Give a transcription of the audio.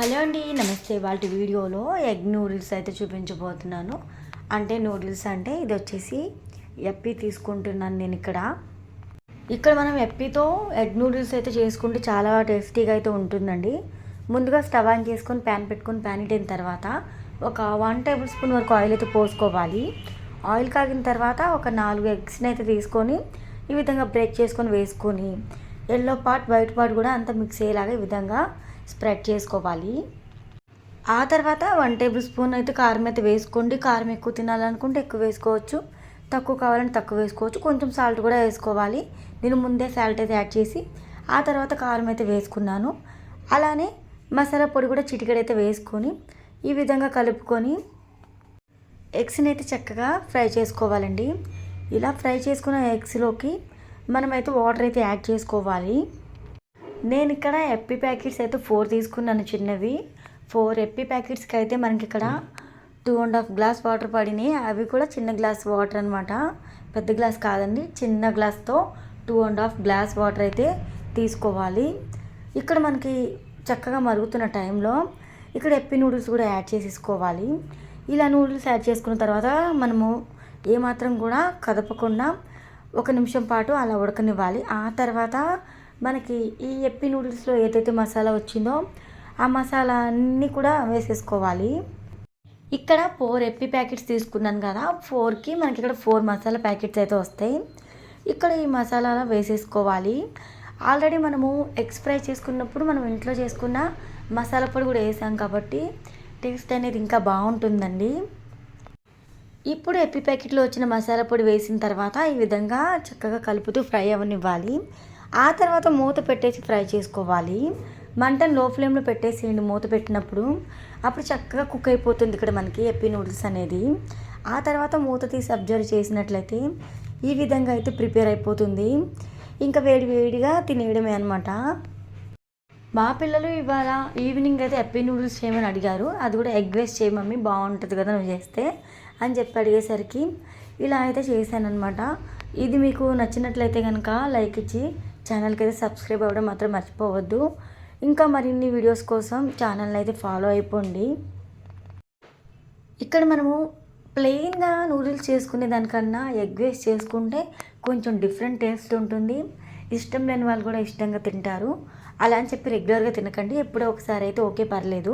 Hello అండి నమస్తే. వాళ్ళ వీడియోలో ఎగ్ నూడిల్స్ అయితే చూపించబోతున్నాను. అంటే నూడిల్స్ అంటే ఇది వచ్చేసి ఎప్పి తీసుకుంటున్నాను నేను ఇక్కడ. ఇక్కడ మనం ఎప్పితో ఎగ్ నూడిల్స్ అయితే చేసుకుంటే చాలా టేస్టీగా అయితే ఉంటుందండి. ముందుగా స్టవ్ ఆన్ చేసుకొని ప్యాన్ పెట్టుకొని ప్యాన్ ఇట్టిన తర్వాత ఒక వన్ టేబుల్ స్పూన్ వరకు ఆయిల్ అయితే పోసుకోవాలి. ఆయిల్ కాగిన తర్వాత ఒక నాలుగు ఎగ్స్ని అయితే తీసుకొని ఈ విధంగా బ్రేక్ చేసుకొని వేసుకొని ఎల్లో పార్ట్ వైట్ పార్ట్ కూడా అంతా మిక్స్ అయ్యేలాగా ఈ విధంగా స్ప్రెడ్ చేసుకోవాలి. ఆ తర్వాత వన్ టేబుల్ స్పూన్ అయితే కారం అయితే వేసుకోండి. కారం ఎక్కువ తినాలనుకుంటే ఎక్కువ వేసుకోవచ్చు. తక్కువ కావాలంటే తక్కువ వేసుకోవచ్చు. కొంచెం సాల్ట్ కూడా వేసుకోవాలి. నేను ముందే సాల్ట్ అయితే యాడ్ చేసి ఆ తర్వాత కారం అయితే వేసుకున్నాను. అలానే మసాలా పొడి కూడా చిటికెడైతే వేసుకొని ఈ విధంగా కలుపుకొని ఎగ్స్ని అయితే చక్కగా ఫ్రై చేసుకోవాలండి. ఇలా ఫ్రై చేసుకున్న ఎగ్స్లోకి మనమైతే వాటర్ అయితే యాడ్ చేసుకోవాలి. నేను ఇక్కడ ఎప్పి ప్యాకెట్స్ అయితే ఫోర్ తీసుకున్నాను చిన్నవి. ఫోర్ ఎప్పి ప్యాకెట్స్కి అయితే మనకి ఇక్కడ two and half glass water పడినాయి. అవి కూడా చిన్న గ్లాస్ వాటర్ అనమాట పెద్ద గ్లాస్ కాదండి చిన్న గ్లాస్తో two and half glass water అయితే తీసుకోవాలి. ఇక్కడ మనకి చక్కగా మరుగుతున్న టైంలో ఇక్కడ ఎప్పి నూడిల్స్ కూడా యాడ్ చేసేసుకోవాలి. ఇలా నూడిల్స్ యాడ్ చేసుకున్న తర్వాత మనము ఏమాత్రం కూడా కదపకుండా ఒక నిమిషం పాటు అలా ఉడకనివ్వాలి. ఆ తర్వాత మనకి ఈ ఎప్పి నూడిల్స్లో ఏదైతే మసాలా వచ్చిందో ఆ మసాలా అన్నీ కూడా వేసేసుకోవాలి. ఇక్కడ ఫోర్ ఎప్పి ప్యాకెట్స్ తీసుకున్నాను కదా ఫోర్కి మనకి ఇక్కడ ఫోర్ మసాలా ప్యాకెట్స్ అయితే వస్తాయి. ఇక్కడ ఈ మసాలా వేసేసుకోవాలి. ఆల్రెడీ మనము ఎగ్స్ ఫ్రై చేసుకున్నప్పుడు మనం ఇంట్లో చేసుకున్న మసాలా పొడి కూడా వేసాం కాబట్టి టేస్ట్ అనేది ఇంకా బాగుంటుందండి. ఇప్పుడు ఎప్పి ప్యాకెట్లో వచ్చిన మసాలా పొడి వేసిన తర్వాత ఈ విధంగా చక్కగా కలుపుతూ ఫ్రై అవ్వనివ్వాలి. ఆ తర్వాత మూత పెట్టేసి ఫ్రై చేసుకోవాలి. మంటను లో ఫ్లేమ్లో పెట్టేసేయండి మూత పెట్టినప్పుడు అప్పుడు చక్కగా కుక్ అయిపోతుంది ఇక్కడ మనకి ఎప్పి నూడిల్స్ అనేది. ఆ తర్వాత మూత తీసి అబ్జర్వ్ చేసినట్లయితే ఈ విధంగా అయితే ప్రిపేర్ అయిపోతుంది. ఇంకా వేడి వేడిగా తినేయడమే అనమాట మా పిల్లలు ఇవాళ ఈవినింగ్ అయితే ఎప్పి నూడిల్స్ చేయమని అడిగారు. అది కూడా ఎగ్ వేస్ట్ చేయమమ్మీ బాగుంటుంది కదా నువ్వు చేస్తే అని చెప్పి అడిగేసరికి ఇలా అయితే చేశానమాట ఇది మీకు నచ్చినట్లయితే కనుక లైక్ ఇచ్చి ఛానల్కి అయితే సబ్స్క్రైబ్ అవ్వడం మాత్రం మర్చిపోవద్దు. ఇంకా మరిన్ని వీడియోస్ కోసం ఛానల్ని అయితే ఫాలో అయిపోండి. ఇక్కడ మనము ప్లెయిన్గా నూడిల్స్ చేసుకునే దానికన్నా ఎగ్ వేస్ట్ చేసుకుంటే కొంచెం డిఫరెంట్ టేస్ట్ ఉంటుంది. ఇష్టం లేని వాళ్ళు కూడా ఇష్టంగా తింటారు. అలా అని చెప్పి రెగ్యులర్గా తినకండి. ఎప్పుడో ఒకసారి అయితే ఓకే పర్లేదు.